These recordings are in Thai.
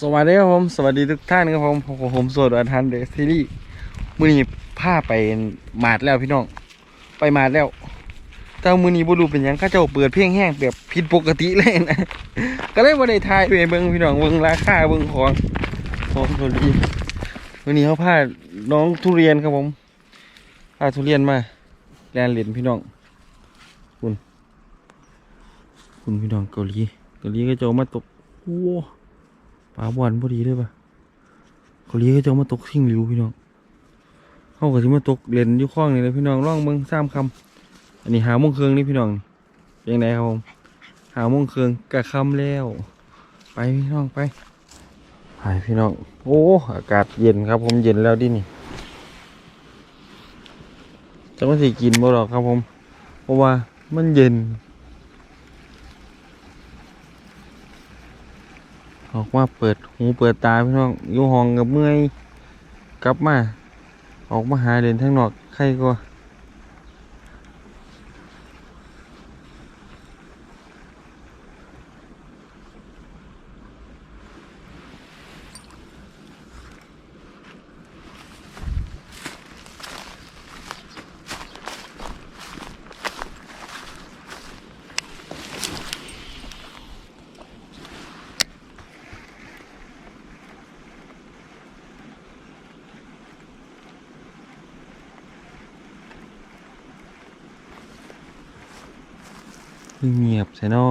สวัสดีครับผม สวัสดีทุกท่านครับผมผมผมโสดอันทันเดซีรีส์มือนี้าไปมาดแล้วพี่น้อง ไปมาดแล้วแต่มือนี้บ่รู้เป็นยังข้าเจ้าเปิดเพลงแห้งแบบผิดปกติเลยนะ ก็เลยบ่ได้ทายไปเบิ่งพี่น้องเบิ่งราคาเบิ่งของของตัวดีวันนี้เขาพาน้องทุเรียนครับผมพาทุเรียนมาแลนเหรียญพี่น้องคุณคุณพี่น้องเกาหลีเกาหลีก็จะเอามาตกโอ้ ปลาบอลพอดีเลยปะเขาเลี้ยงก็จะมาตกทิ้งหลิวพี่น้องเขาก็จะมาตกเลนอยู่คลองนี่เลยพี่น้องร่องเมืองสามคำอันนี้หาโมงเครืองนี่พี่น้องเป็นไงครับผมหาโมงเครืองกะคำแล้ว ไปพี่น้องไปไปพี่น้องโอ้อากาศเย็นครับ ผมเย็นแล้วดินี่จะไม่สิกินบ่หรอกครับผม เพราะว่ามันเย็น ออกมาเปิดหูเปิดตาพี่น้องอยู่ห้องกับเมื่อยกลับมา ออกมาหาเดินทางนอกใครก็ เงียบใช่นอ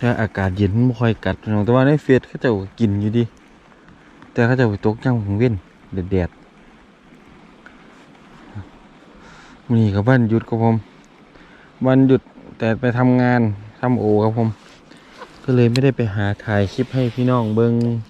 ถ้าอากาศเย็นมันบ่ค่อยกัดน้องแต่ว่าในเฟซเขาเจ้ากินอยู่ดิแต่เขาเจ้าไปตกย่างของเว้นแดด นี่ครับวันหยุดครับผมวันหยุดแต่ไปทำงานทำโอครับผม ก็เลยไม่ได้ไปหาถ่ายคลิปให้พี่น้องเบิงโ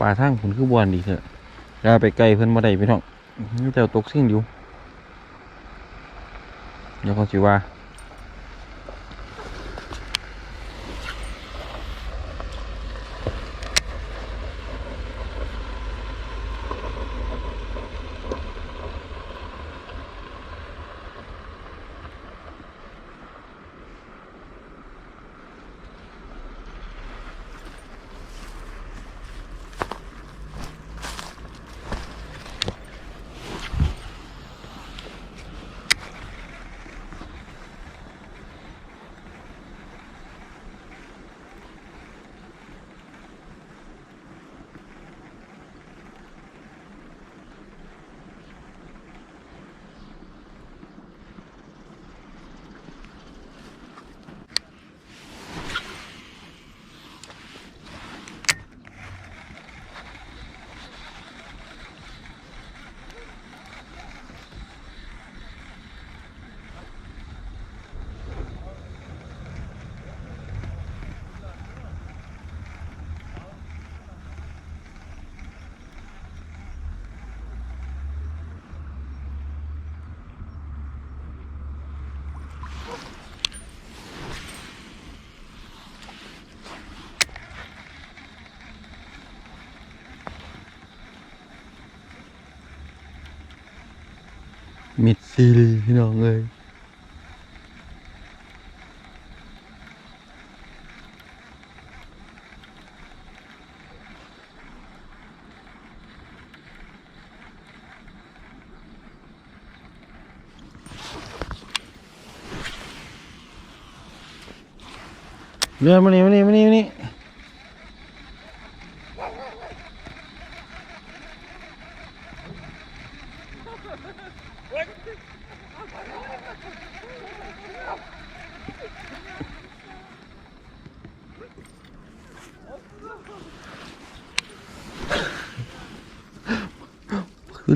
ป่าทางผุนคือบวนดีเถอะยาไปไกลเพิ่นมาได้พี่น้องนี่เจ้าตกสิ่งอยู่เดี๋ยวเขาสิว่า ซีรีพี่น้องเอ้ยเดิอมานี่มานี่มานี่มานี่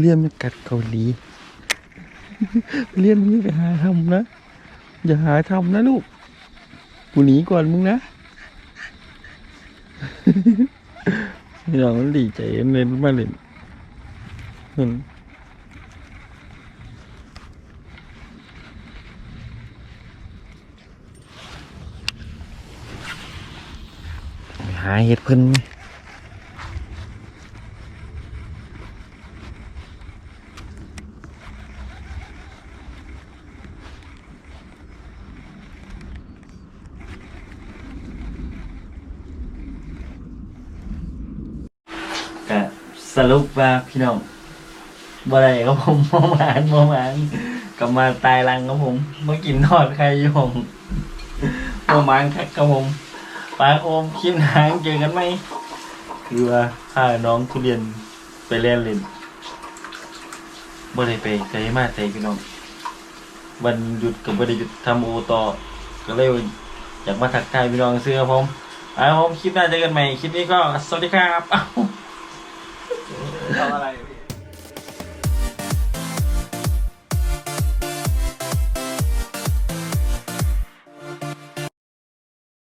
เรียนมันกัดเกาหลี เรียนมึงไปหาทำนะ อย่าหาทำนะลูก กูหนีก่อนมึงนะนี่เราดีใจเล่นมาเล่นเห็นหาเห็ดเพิ่นไหมก็ สรุปว่าพี่น้องบ่ได้ครับผมมองอ่านมองอ่านกลับมาตายรังครับผมเมื่อกินทอดไข่อยผมมองมันคักครับผมปลาโอมคลิปหางเจอกันไหมคือว่าพาน้องทุเรียนไปเล่นเล่นบ่ได้ไปไกลมากใจพี่น้องวันหยุดกับบ่ได้หยุดทำโอต่อก็เลยอยากมาทักทายพี่น้องซื้อกับผมเอาครับผมคลิปหน้าเจอกันใหม่คลิปนี้ก็สวัสดีครับ 買わない